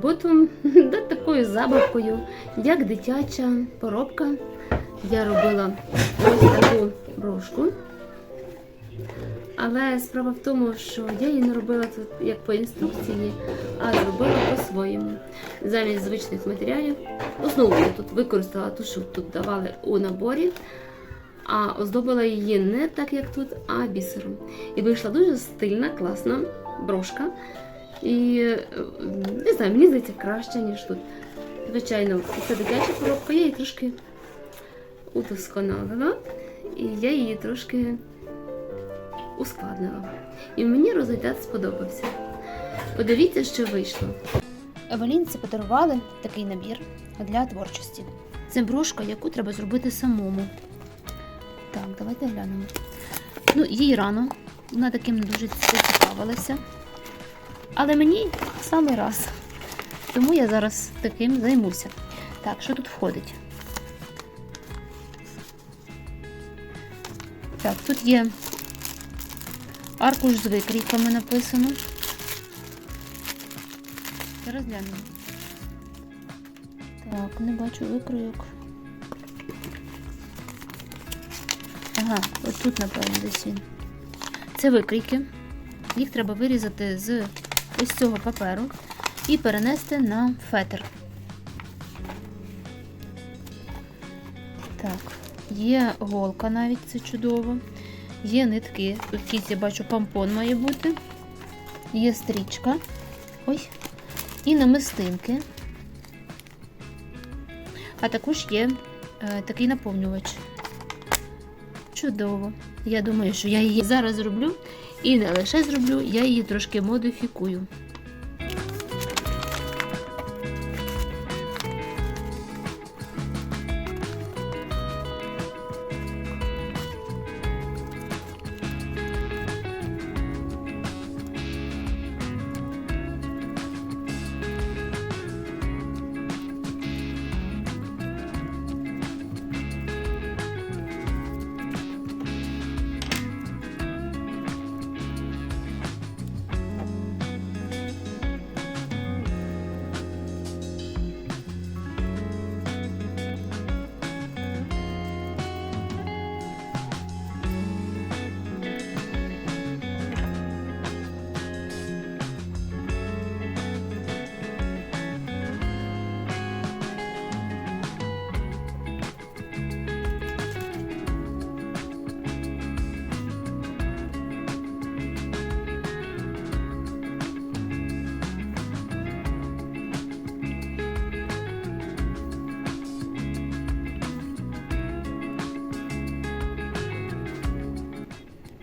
роботу над такою забавкою, як дитяча поробка. Я робила ось таку брошку. Але справа в тому, що я її не робила тут як по інструкції, а зробила по-своєму. Замість звичних матеріалів. Основу я тут використала ту, що тут давали у наборі, а оздобила її не так, як тут, а бісером. І вийшла дуже стильна, класна брошка. І е, не знаю, мені здається краще, ніж тут. Звичайно, це дитяча коробка, я її трошки удосконалила. І я її трошки ускладнила. І мені результат сподобався. Подивіться, що вийшло. Евелінці подарували такий набір для творчості. Це брошка, яку треба зробити самому. Так, давайте глянемо. Ну, їй рано, вона таким не дуже зацікавилася. Але мені в самий раз. Тому я зараз таким займуся. Так, що тут входить? Так, тут є аркуш з викрійками написано. Зараз глянемо. Так, не бачу викройок. Ага, от тут, напевно, десь він. Це викрійки. Їх треба вирізати з ось цього паперу і перенести на фетр. Так, є голка навіть, це чудово. Є нитки. Тут якийсь, я бачу, помпон має бути. Є стрічка. Ой. І намистинки. А також є е, такий наповнювач. Чудово. Я думаю, що я її зараз зроблю. І не лише зроблю, я її трошки модифікую.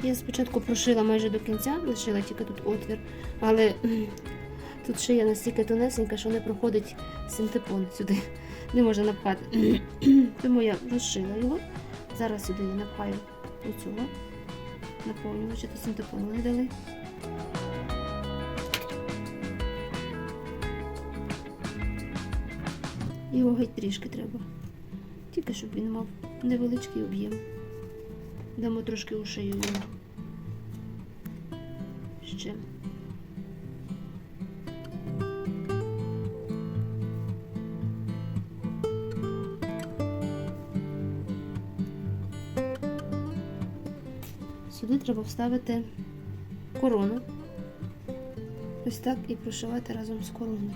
Я спочатку прошила майже до кінця, лишила тільки тут отвір, але тут шия настільки тонесенька, що не проходить синтепон сюди. Не можна напхати. Тому я розшила його. Зараз сюди я напхаю оцього наповнювача, то синтепон вони дали. Його геть трішки треба. Тільки щоб він мав невеличкий об'єм. Дамо трошки у шию. Ще. Сюди треба вставити корону. Ось так і прошивати разом з короною.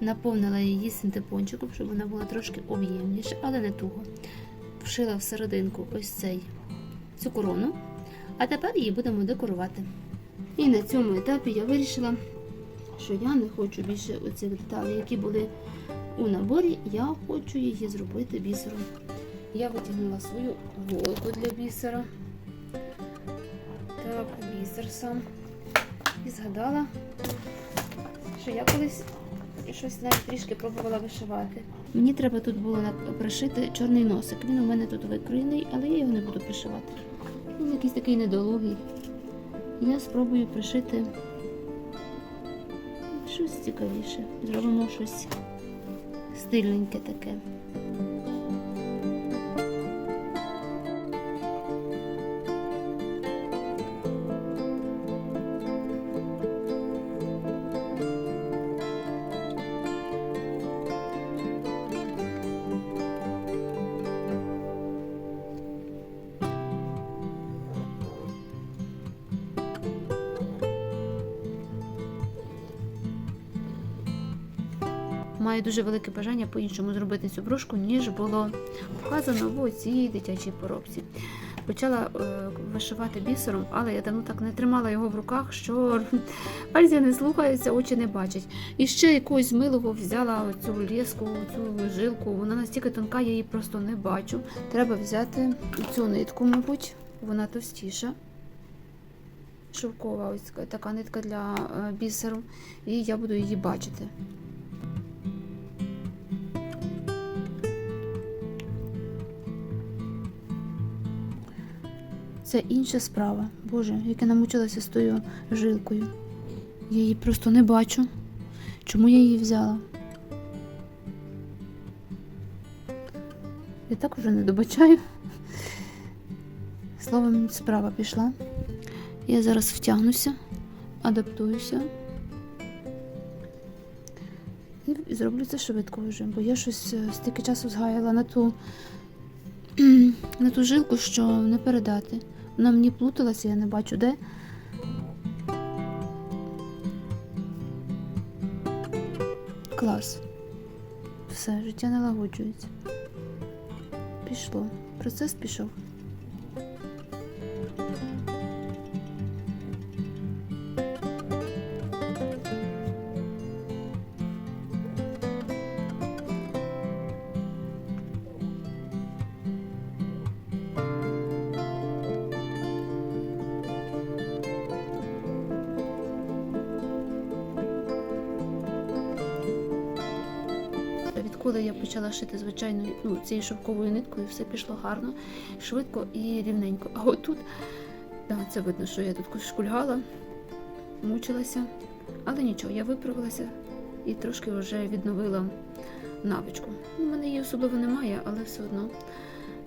Наповнила її синтепончиком, щоб вона була трошки об'ємніша, але не туго. Вшила всерединку ось цей цю корону, а тепер її будемо декорувати. І на цьому етапі я вирішила, що я не хочу більше оцих деталей, які були у наборі, я хочу її зробити бісером. Я витягнула свою голку для бісера. Так, бісер сам. І згадала, що я колись щось навіть трішки пробувала вишивати. Мені треба тут було пришити чорний носик. Він у мене тут викроєний, але я його не буду пришивати. Він якийсь такий недолугий. Я спробую пришити щось цікавіше. Зробимо щось стильненьке таке. Маю дуже велике бажання по-іншому зробити цю брошку, ніж було показано в цій дитячій поробці. Почала е, вишивати бісером, але я давно так не тримала його в руках, що пальці не слухаються, очі не бачать. І ще якогось милого взяла цю леску, цю жилку. Вона настільки тонка, я її просто не бачу. Треба взяти цю нитку, мабуть, вона товстіша. Шовкова, ось така- така нитка для е, бісеру, і я буду її бачити. Це інша справа. Боже, як я намучилася з тою жилкою. Я її просто не бачу. Чому я її взяла? Я так вже не добачаю. Словом, справа пішла. Я зараз втягнуся, адаптуюся. І зроблю це швидко вже, бо я щось е, стільки часу згаяла на ту, на ту жилку, що не передати. Вона мені плуталася, я не бачу де. Клас. Все, життя налагоджується. Пішло. Процес пішов. Відколи я почала шити звичайною ну, цією шовковою ниткою, все пішло гарно, швидко і рівненько. А отут, да, це видно, що я тут шкульгала, мучилася, але нічого, я виправилася і трошки вже відновила навичку. У мене її особливо немає, але все одно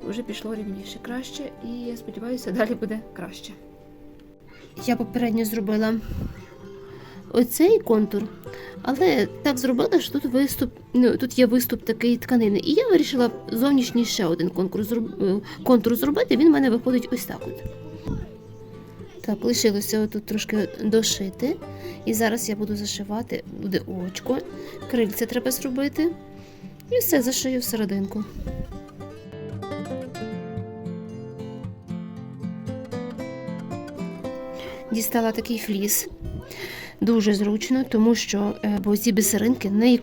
вже пішло рівніше, краще, і я сподіваюся, далі буде краще. Я попередньо зробила оцей контур, але так зробила, що тут виступ, ну, тут є виступ такий тканини. І я вирішила зовнішній ще один е, контур зробити. Він в мене виходить ось так от. Так, лишилося тут трошки дошити. І зараз я буду зашивати, буде очко, крильце треба зробити. І все, зашию всерединку. Дістала такий фліс. Дуже зручно, тому що е, бо ці бісеринки не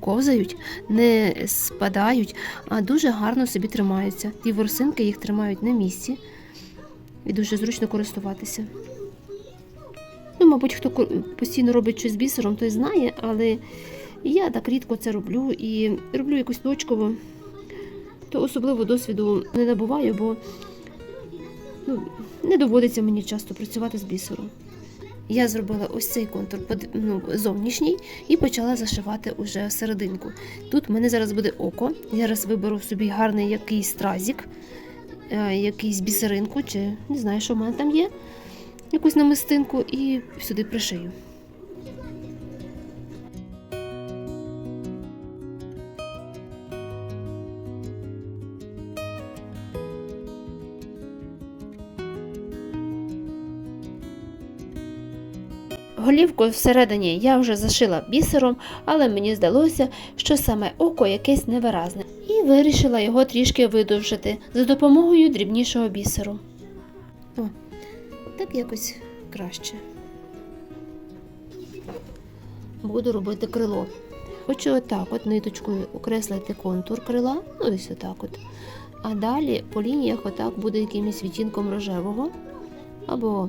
ковзають, не спадають, а дуже гарно собі тримаються. Ті ворсинки їх тримають на місці і дуже зручно користуватися. Ну, мабуть, хто постійно робить щось з бісером, той знає, але я так рідко це роблю і роблю якусь точково, то особливо досвіду не набуваю, бо ну, не доводиться мені часто працювати з бісером. Я зробила ось цей контур ну, зовнішній і почала зашивати уже серединку. Тут в мене зараз буде око. Я зараз виберу собі гарний якийсь стразік, е, якийсь бісеринку, чи не знаю, що в мене там є, якусь намистинку і сюди пришию. Голівку всередині я вже зашила бісером, але мені здалося, що саме око якесь невиразне, і вирішила його трішки видовжити за допомогою дрібнішого бісеру. О, так якось краще. Буду робити крило. Хочу отак от ниточкою окреслити контур крила, ну ось отак от. А далі по лініях отак буде якимось відтінком рожевого або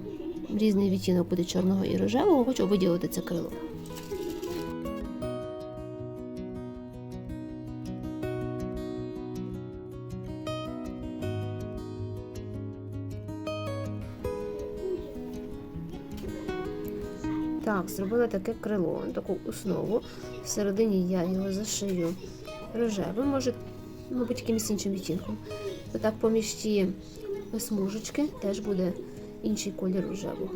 різний відтінок буде чорного і рожевого, хочу виділити це крило. Так, зробила таке крило, таку основу. Всередині я його зашию рожевим, може, мабуть, якимось іншим відтінком. Отак поміж ті смужечки теж буде інший колір рожевого.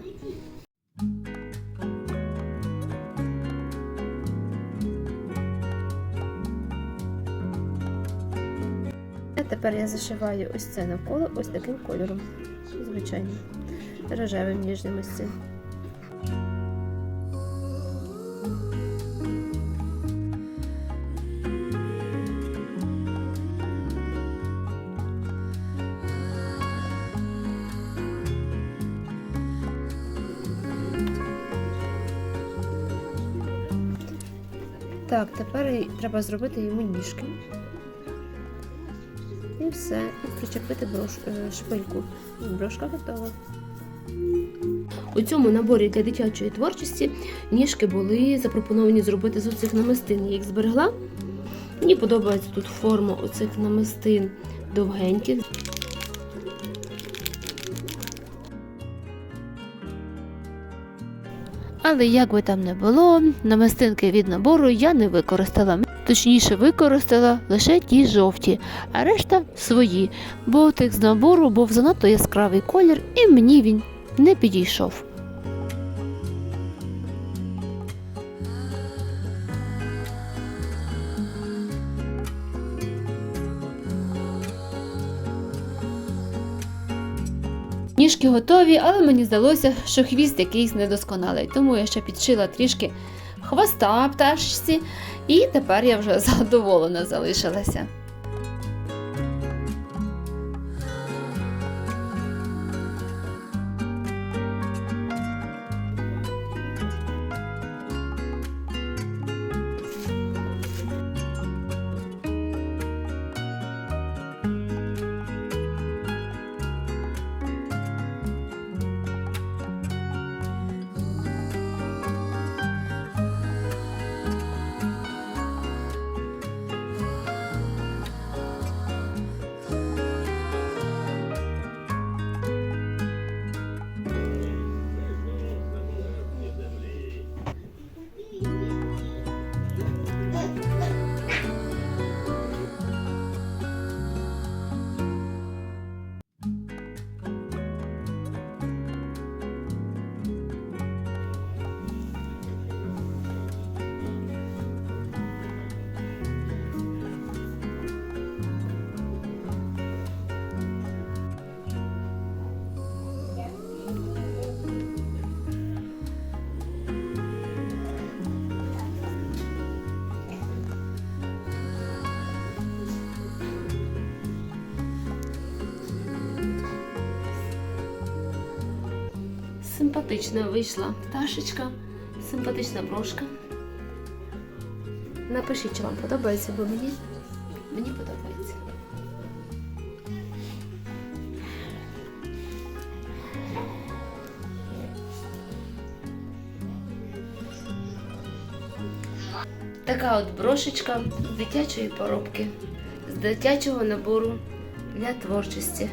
А тепер я зашиваю ось це навколо ось таким кольором. Звичайним. Рожевим ніжним ось цим. Так, тепер треба зробити йому ніжки. І все. І причепити брош... е, шпильку. Брошка готова. У цьому наборі для дитячої творчості ніжки були запропоновані зробити з оцих намистин. Я їх зберегла. Мені подобається тут форма оцих намистин довгеньких. Але як би там не було, намистинки від набору я не використала. Точніше, використала лише ті жовті, а решта свої, бо тих з набору був занадто яскравий колір, і мені він не підійшов. Ніжки готові, але мені здалося, що хвіст якийсь недосконалий, тому я ще підшила трішки хвоста пташці, і тепер я вже задоволена залишилася. Симпатична вийшла пташечка, симпатична брошка. Напишіть, чи вам подобається, бо мені, мені подобається. Така от брошечка дитячої поробки, з дитячого набору для творчості.